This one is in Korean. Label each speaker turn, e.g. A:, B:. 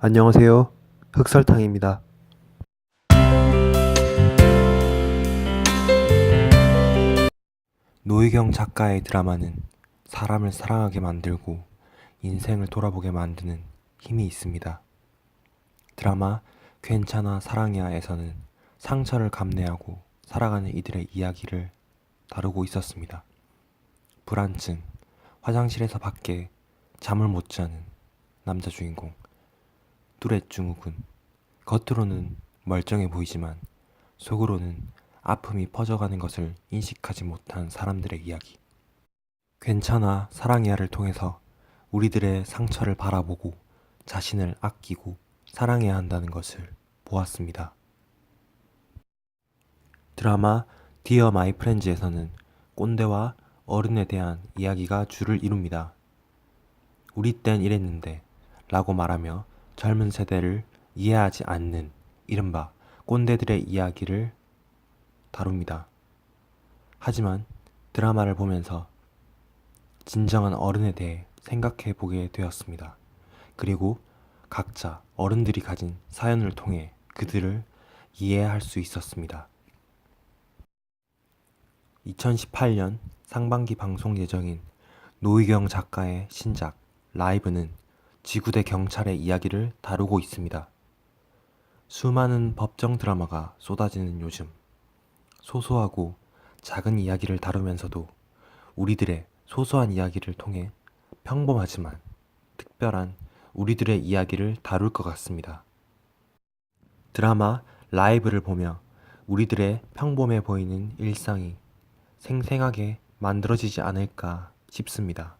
A: 안녕하세요. 흑설탕입니다. 노희경 작가의 드라마는 사람을 사랑하게 만들고 인생을 돌아보게 만드는 힘이 있습니다. 드라마 괜찮아 사랑이야에서는 상처를 감내하고 살아가는 이들의 이야기를 다루고 있었습니다. 불안증, 화장실에서 밖에 잠을 못 자는 남자 주인공, 뚜렛 증후군. 겉으로는 멀쩡해 보이지만 속으로는 아픔이 퍼져가는 것을 인식하지 못한 사람들의 이야기. 괜찮아 사랑해야를 통해서 우리들의 상처를 바라보고 자신을 아끼고 사랑해야 한다는 것을 보았습니다. 드라마 디어 마이 프렌즈에서는 꼰대와 어른에 대한 이야기가 주를 이룹니다. 우리 땐 이랬는데 라고 말하며 젊은 세대를 이해하지 않는 이른바 꼰대들의 이야기를 다룹니다. 하지만 드라마를 보면서 진정한 어른에 대해 생각해 보게 되었습니다. 그리고 각자 어른들이 가진 사연을 통해 그들을 이해할 수 있었습니다. 2018년 상반기 방송 예정인 노희경 작가의 신작 라이브는 지구대 경찰의 이야기를 다루고 있습니다. 수많은 법정 드라마가 쏟아지는 요즘 소소하고 작은 이야기를 다루면서도 우리들의 소소한 이야기를 통해 평범하지만 특별한 우리들의 이야기를 다룰 것 같습니다. 드라마 라이브를 보며 우리들의 평범해 보이는 일상이 생생하게 만들어지지 않을까 싶습니다.